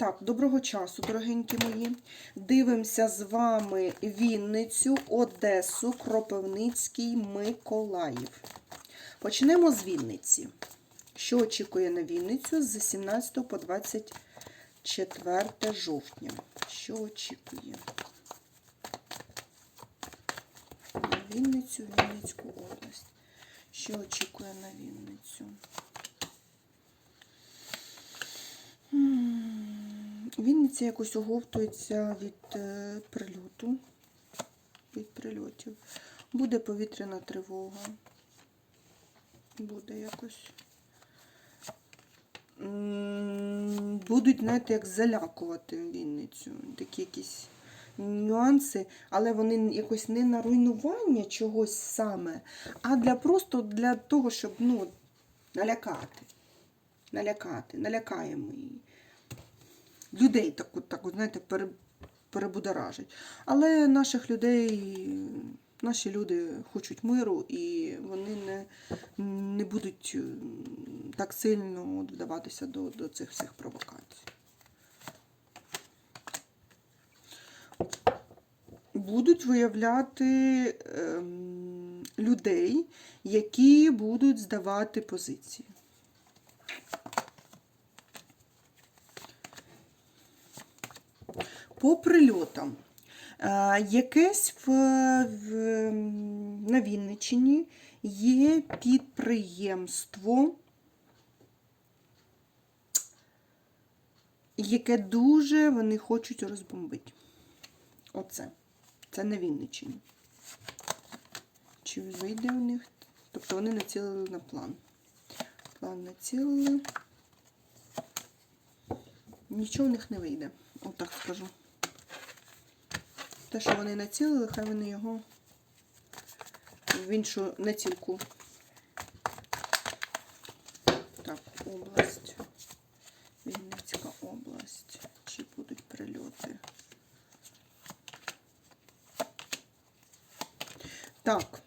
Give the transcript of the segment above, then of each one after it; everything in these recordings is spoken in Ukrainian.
Так, доброго часу, дорогенькі мої. Дивимося з вами Вінницю, Одесу, Кропивницький, Миколаїв. Почнемо з Вінниці. Що очікує на Вінницю з 17 по 24 жовтня? Що очікує? Вінницю, Вінницьку область. Що очікує на Вінницю? Вінниця якось оговтується від е, прильоту, від прильотів. Буде повітряна тривога. Буде якось. Будуть, знаєте, як залякувати Вінницю. Такі якісь нюанси, але вони якось не на руйнування чогось саме, а для просто для того, щоб ну, налякати. Налякати, налякаємо її. Людей так, так знаєте, перебудоражить. Але наших людей, наші люди хочуть миру і вони не, не будуть так сильно вдаватися до, до цих всіх провокацій. Будуть виявляти ем, людей, які будуть здавати позиції. По прильотам. Е, Якесь в, в, на Вінниччині є підприємство, яке дуже вони хочуть розбомбити. Оце. Це на Вінниччині. Чи вийде у них? Тобто вони націлили на план. План націлили. Нічого в них не вийде. Отак скажу. Те, що вони націлили, хай вони його в іншу націлку. Так, область. Вінницька область. Чи будуть прильоти? Так,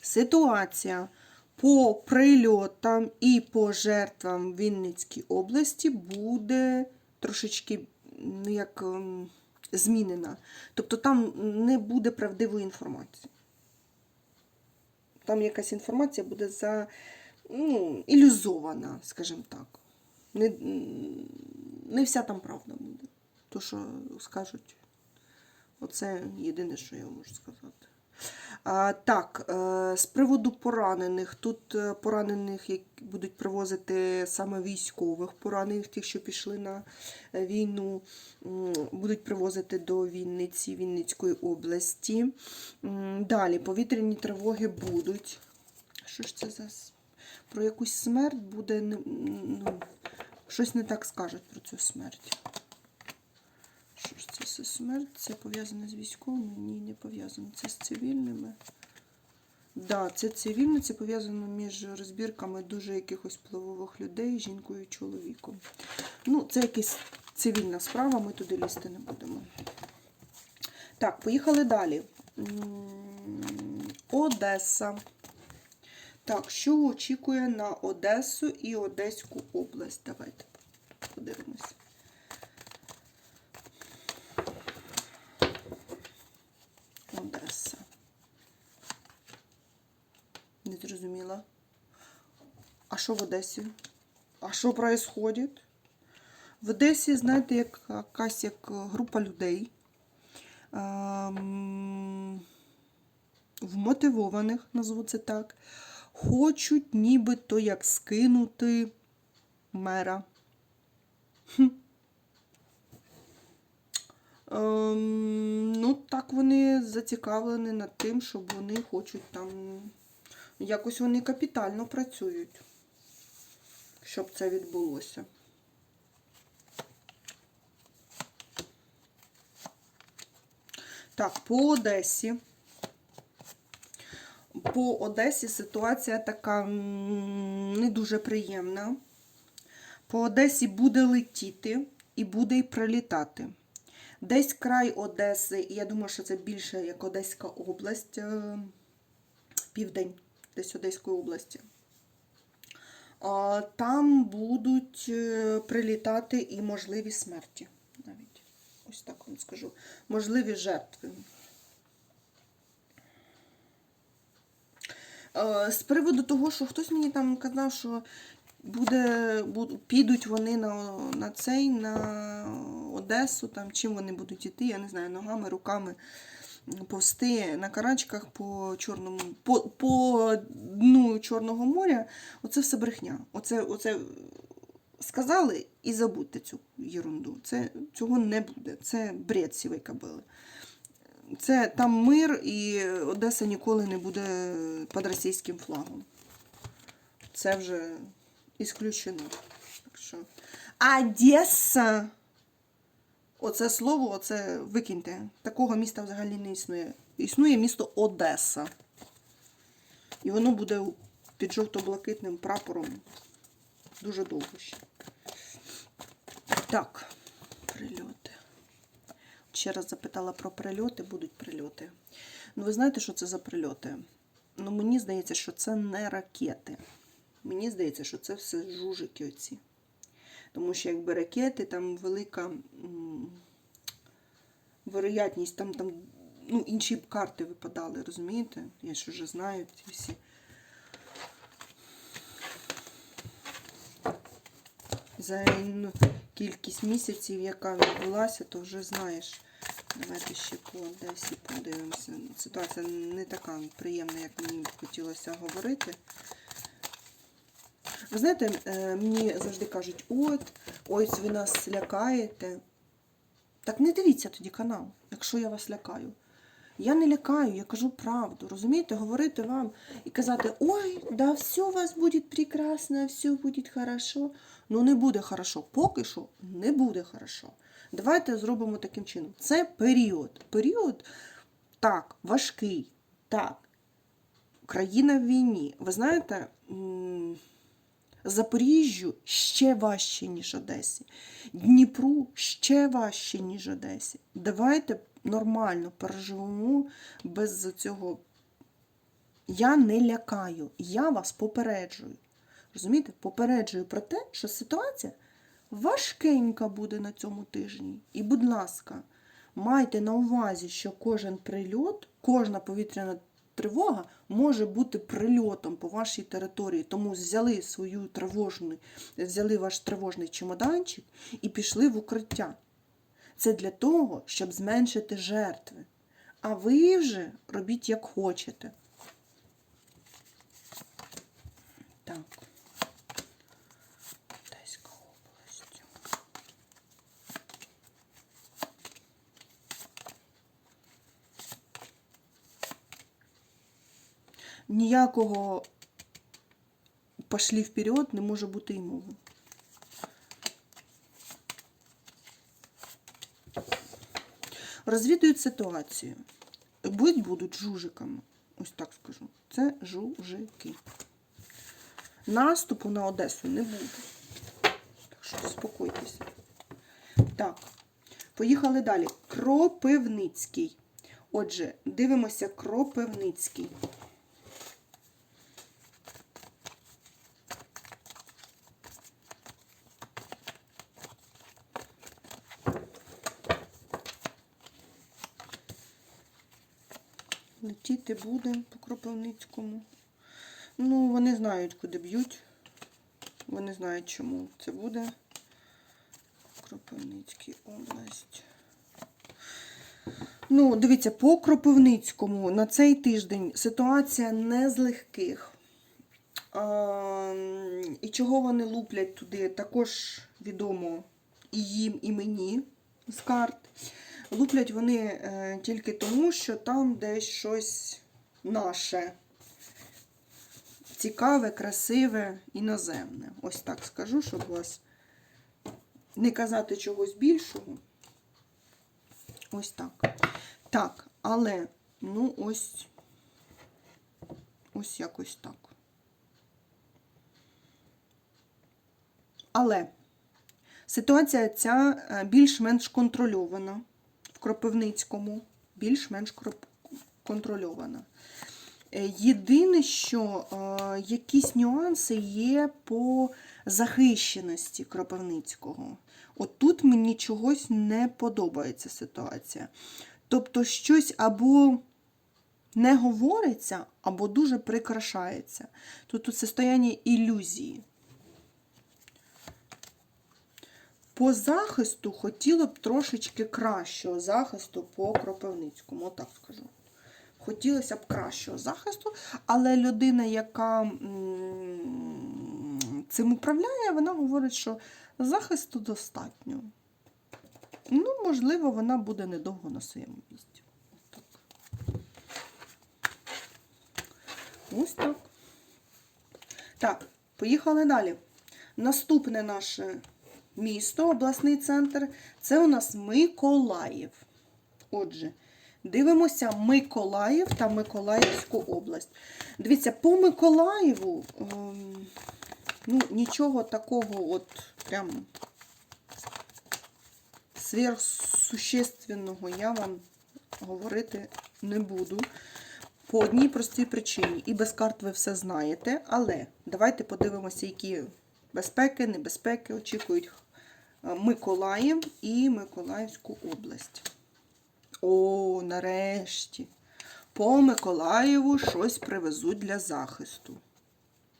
ситуація по прильотам і по жертвам в Вінницькій області буде трошечки ну, як ем, змінена. Тобто там не буде правдивої інформації. Там якась інформація буде за ну, ілюзована, скажімо так. Не, не вся там правда буде. То, що скажуть, оце єдине, що я можу сказати. Так, е, з приводу поранених. Тут е, поранених будуть привозити саме військових поранених, тих, що пішли на е, війну, будуть привозити до Вінниці, Вінницької області. Далі повітряні тривоги будуть. Що ж це за про якусь смерть буде? Ну, щось не так скажуть про цю смерть. Що ж це за смерть? Це пов'язане з військовими? Ні, не пов'язано. Це з цивільними. Да, це цивільне, це пов'язано між розбірками дуже якихось впливових людей, жінкою і чоловіком. Ну, це якась цивільна справа, ми туди лізти не будемо. Так, поїхали далі. Одеса. Так, що очікує на Одесу і Одеську область? Давайте подивимось. Одеса. Не зрозуміла. А що в Одесі? А що происходит? В Одесі, знаєте, як якась як група людей. ем, Вмотивованих, назву це так, хочуть нібито як скинути мера. Хм. Ем, ну, так вони зацікавлені над тим, щоб вони хочуть там. Якось вони капітально працюють, щоб це відбулося. Так, по Одесі. По Одесі ситуація така не дуже приємна. По Одесі буде летіти і буде й прилітати. Десь край Одеси, і я думаю, що це більше як Одеська область, е, південь, десь Одеської області. там будуть е, прилітати і можливі смерті. Навіть ось так вам скажу. Можливі жертви. Е, З приводу того, що хтось мені там казав, що буде, буд- підуть вони на, на цей, на Одесу, там, чим вони будуть іти, я не знаю, ногами, руками повсти на карачках по чорному, по, по дну Чорного моря. Оце все брехня. Оце, оце сказали і забудьте цю ерунду. Це, цього не буде. Це бред сівої кобили. Це там мир, і Одеса ніколи не буде під російським флагом. Це вже ісключено. Так що. Одеса! Оце слово, оце викиньте. Такого міста взагалі не існує. Існує місто Одеса. І воно буде під жовто-блакитним прапором дуже довго ще. Так, прильоти. Ще раз запитала про прильоти, будуть прильоти. Ну, ви знаєте, що це за прильоти? Ну, мені здається, що це не ракети. Мені здається, що це все жужики оці. Тому що якби ракети, там велика вероятність, там, там ну, інші б карти випадали, розумієте? Я ж вже знаю ці всі. За ну, кількість місяців, яка відбулася, то вже знаєш. Давайте ще по Одесі подивимося. Ситуація не така приємна, як мені б хотілося говорити. Ви знаєте, е, мені завжди кажуть, от, ось ви нас лякаєте. Так не дивіться тоді канал, якщо я вас лякаю. Я не лякаю, я кажу правду. Розумієте, говорити вам і казати, ой, да все у вас буде прекрасно, все буде хорошо. Ну не буде хорошо. Поки що не буде хорошо. Давайте зробимо таким чином. Це період. Період так, важкий. Так. Країна в війні. Ви знаєте, Запоріжжю ще важче, ніж Одесі. Дніпру ще важче, ніж Одесі. Давайте нормально переживемо без цього. Я не лякаю, я вас попереджую. Розумієте? Попереджую про те, що ситуація важкенька буде на цьому тижні. І, будь ласка, майте на увазі, що кожен прильот, кожна повітряна тривога може бути прильотом по вашій території. Тому взяли свою тривожну, взяли ваш тривожний чемоданчик і пішли в укриття. Це для того, щоб зменшити жертви. А ви вже робіть як хочете. Так. Ніякого пошлі вперед не може бути і мови. Розвідують ситуацію. Будь будуть жужиками. Ось так скажу. Це жужики. Наступу на Одесу не буде. Так що заспокойтеся. Так, поїхали далі. Кропивницький. Отже, дивимося Кропивницький. Летіти буде по Кропивницькому. Ну, вони знають, куди б'ють. Вони знають, чому це буде. Кропивницький область. Ну, дивіться, по Кропивницькому на цей тиждень ситуація не з легких. А, і чого вони луплять туди, також відомо і їм, і мені з карт. Луплять вони е, тільки тому, що там десь щось наше. Цікаве, красиве, іноземне. Ось так скажу, щоб вас не казати чогось більшого. Ось так. Так, але, ну, ось, ось якось так. Але ситуація ця е, більш-менш контрольована Кропивницькому, більш-менш контрольована. Е, Єдине, що е, якісь нюанси є по захищеності Кропивницького. От тут мені чогось не подобається ситуація. Тобто, щось або не говориться, або дуже прикрашається. Тут тут состояння ілюзії. По захисту хотіло б трошечки кращого захисту по Кропивницькому, отак скажу. Хотілося б кращого захисту, але людина, яка цим управляє, вона говорить, що захисту достатньо. Ну, можливо, вона буде недовго на своєму місці. Так. Ось так. Так, поїхали далі. Наступне наше місто, обласний центр, це у нас Миколаїв. Отже, дивимося Миколаїв та Миколаївську область. Дивіться, по Миколаєву ем, ну, нічого такого от прям сверхсущественного я вам говорити не буду. По одній простій причині. І без карт ви все знаєте. Але давайте подивимося, які безпеки, небезпеки очікують Миколаїв і Миколаївську область. О, нарешті. По Миколаєву щось привезуть для захисту.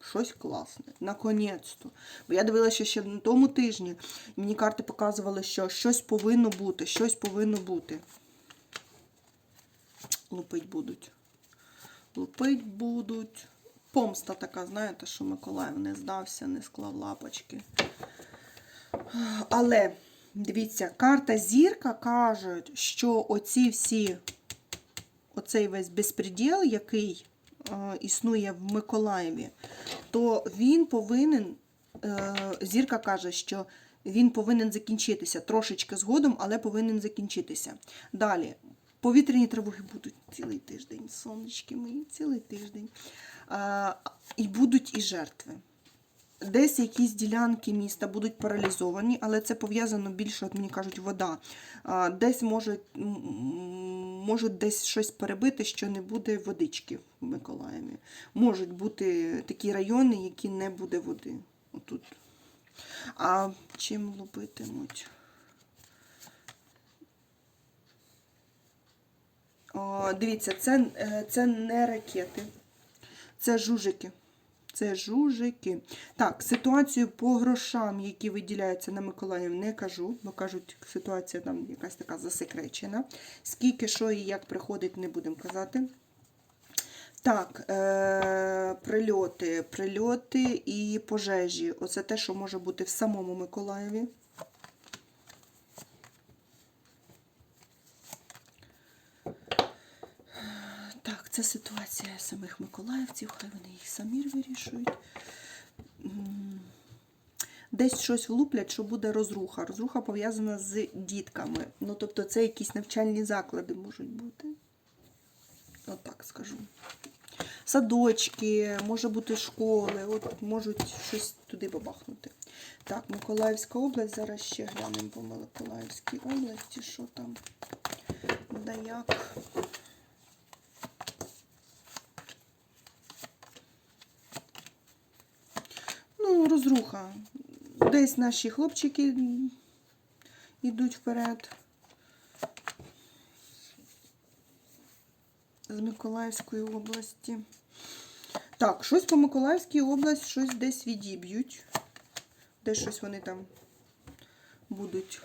Щось класне. Наконець-то. Бо я дивилася ще на тому тижні. Мені карти показували, що щось повинно бути, щось повинно бути. Лупить будуть. Лупить будуть. Помста така, знаєте, що Миколаїв не здався, не склав лапочки. Але, дивіться, карта зірка каже, що оці всі, оцей весь безпреділ, який е, існує в Миколаєві, то він повинен, е, зірка каже, що він повинен закінчитися трошечки згодом, але повинен закінчитися. Далі. Повітряні тривоги будуть цілий тиждень, сонечки мої, цілий тиждень. А, і будуть і жертви. Десь якісь ділянки міста будуть паралізовані, але це пов'язано більше, от мені кажуть, вода. Десь можуть, м, можуть десь щось перебити, що не буде водички в Миколаєві. Можуть бути такі райони, які не буде води. Отут. А чим лупитимуть? Дивіться, це, е, це не ракети, це жужики. Це жужики. Так, ситуацію по грошам, які виділяються на Миколаїв, не кажу, бо кажуть, ситуація там якась така засекречена. Скільки, що і як приходить, не будемо казати. Так, е- прильоти, прильоти і пожежі. Оце те, що може бути в самому Миколаєві. Так, це ситуація самих миколаївців, хай вони їх самі вирішують. Десь щось влуплять, що буде розруха. Розруха пов'язана з дітками. Ну, тобто, це якісь навчальні заклади можуть бути. Отак скажу. Садочки, може бути школи, от можуть щось туди бабахнути. Так, Миколаївська область. Зараз ще глянемо по Миколаївській області, що там, да як. Ну, розруха. Десь наші хлопчики йдуть вперед. З Миколаївської області. Так, щось по Миколаївській області, щось десь відіб'ють. Десь щось вони там будуть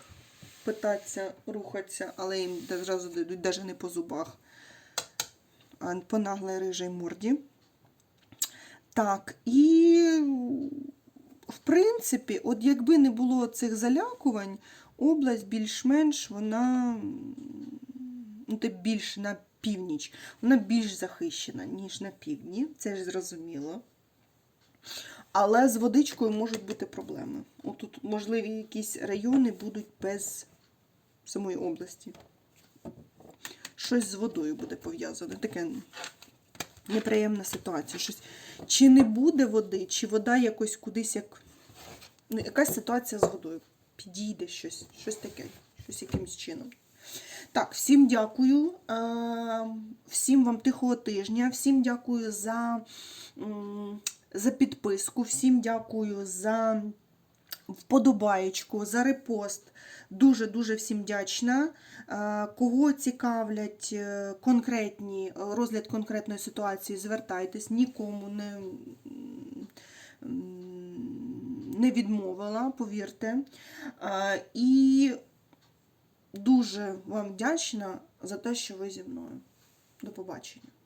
питатися, рухатися, але їм зразу дадуть навіть не по зубах, а по наглій рижій морді. Так, і в принципі, от якби не було цих залякувань, область більш-менш вона ну, більш на північ, вона більш захищена, ніж на півдні, це ж зрозуміло. Але з водичкою можуть бути проблеми. Отут, можливі, якісь райони будуть без самої області. Щось з водою буде пов'язане. Таке неприємна ситуація. Щось, чи не буде води, чи вода якось кудись як. Ну, якась ситуація з водою. Підійде щось, щось таке, щось якимось чином. Так, всім дякую. Е, Всім вам тихого тижня, всім дякую за, за підписку, всім дякую за вподобаєчку, за репост. Дуже-дуже всім вдячна. Е, Кого цікавлять е, конкретні, розгляд конкретної ситуації, звертайтесь, нікому не, не відмовила, повірте. Е, І дуже вам вдячна за те, що ви зі мною. До побачення.